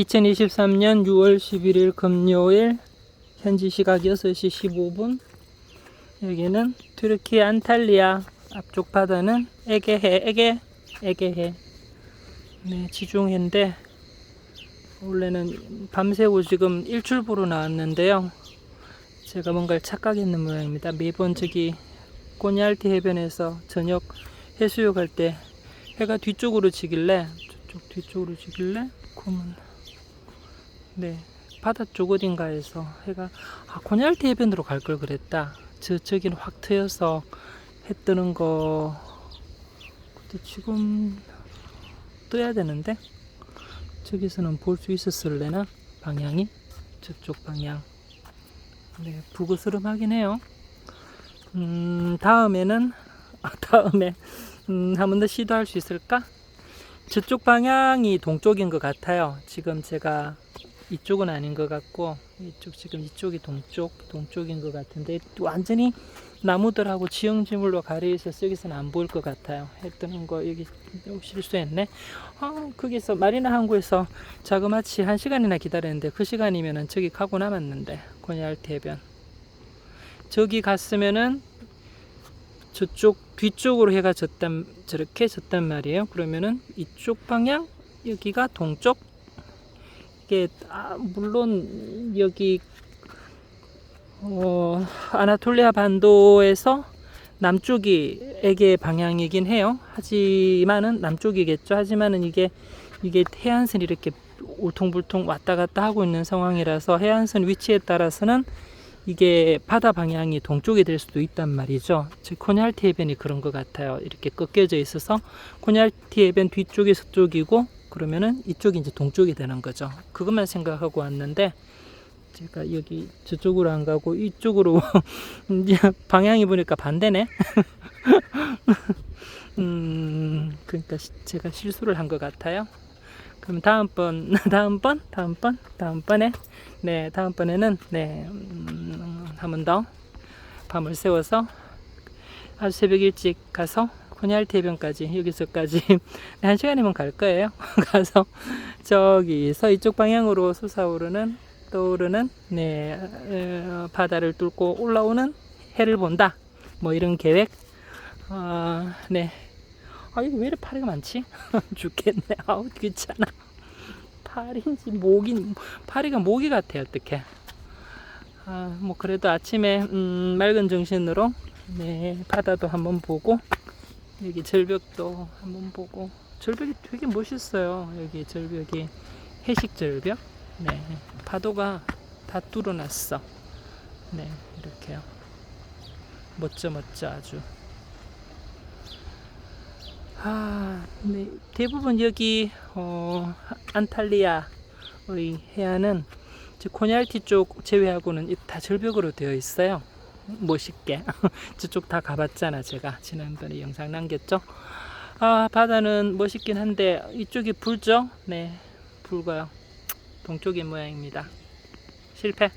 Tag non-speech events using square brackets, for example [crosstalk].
2023년 6월 11일 금요일 현지 시각 6시 15분. 여기는 투르키 안탈리아 앞쪽 바다는 에게해 에게 에게해. 네 지중해인데 원래는 밤새고 지금 일출보로 나왔는데요. 제가 뭔가를 착각했는 모양입니다. 매번 저기 꼬니알티 해변에서 저녁 해수욕 할 때 해가 뒤쪽으로 지길래 저쪽 뒤쪽으로 지길래 그러면 네. 바다 쪽 어딘가에서 해가 아 고냐알티 해변으로 갈 걸 그랬다. 저 저긴 확 트여서 해 뜨는 거. 근데 지금 떠야 되는데? 저기서는 볼 수 있었을래나? 방향이? 저쪽 방향. 네 부그스름하긴 해요. 음 다음에는 아, 다음에 음, 한번 더 시도할 수 있을까? 저쪽 방향이 동쪽인 것 같아요. 지금 제가 이쪽은 아닌 것 같고 이쪽 지금 이쪽이 동쪽 동쪽인 것 같은데 완전히 나무들하고 지형지물로 가려 있어서 여기서는 안 보일 것 같아요. 해 뜨는 거 여기 실수했네. 아 거기서 마리나 항구에서 자그마치 한 시간이나 기다렸는데 그 시간이면은 저기 가고 남았는데 고니알티 해변 저기 갔으면은 저쪽 뒤쪽으로 해가 졌단 저렇게 졌단 말이에요. 그러면은 이쪽 방향 여기가 동쪽 이게 아, 물론 여기 어, 아나톨리아 반도에서 남쪽이 에게 방향이긴 해요. 하지만은 남쪽이겠죠. 하지만은 이게 이게 해안선이 이렇게 울퉁불퉁 왔다 갔다 하고 있는 상황이라서 해안선 위치에 따라서는 이게 바다 방향이 동쪽이 될 수도 있단 말이죠. 즉 코냐알티 해변이 그런 것 같아요. 이렇게 꺾여져 있어서 코냐알티 해변 뒤쪽이 서쪽이고 그러면은 이쪽이 이제 동쪽이 되는 거죠. 그것만 생각하고 왔는데 제가 여기 저쪽으로 안 가고 이쪽으로 [laughs] 방향이 보니까 반대네. [laughs] 음, 그러니까 시- 제가 실수를 한 것 같아요. 그럼 다음번, [laughs] 다음번, 다음번, 다음번에, 네, 다음번에는, 네, 음, 한번 더 밤을 새워서 아주 새벽 일찍 가서 코냐알티 해변까지, 여기서까지 [laughs] 한 시간이면 갈 거예요. [laughs] 가서 저기 서 이쪽 방향으로 솟아오르는, 떠오르는, 네, 어, 바다를 뚫고 올라오는 해를 본다. 뭐 이런 계획. 어, 네. 아, 이거 왜 이렇게 파리가 많지? [laughs] 죽겠네. 아우, 귀찮아. 파리인지 모기, 파리가 모기 같아, 어떡해. 아, 뭐, 그래도 아침에, 음, 맑은 정신으로, 네, 바다도 한번 보고, 여기 절벽도 한번 보고, 절벽이 되게 멋있어요. 여기 절벽이. 해식 절벽. 네. 파도가 다 뚫어놨어. 네, 이렇게요. 멋져, 멋져, 아주. 아, 네. 대부분 여기 어, 안탈리아의 해안은 즉 코냐알티 쪽 제외하고는 다 절벽으로 되어 있어요. 멋있게 [laughs] 저쪽 다 가봤잖아 제가 지난번에 영상 남겼죠. 아 바다는 멋있긴 한데 이쪽이 붉죠? 네 붉어요. 동쪽인 모양입니다. 실패.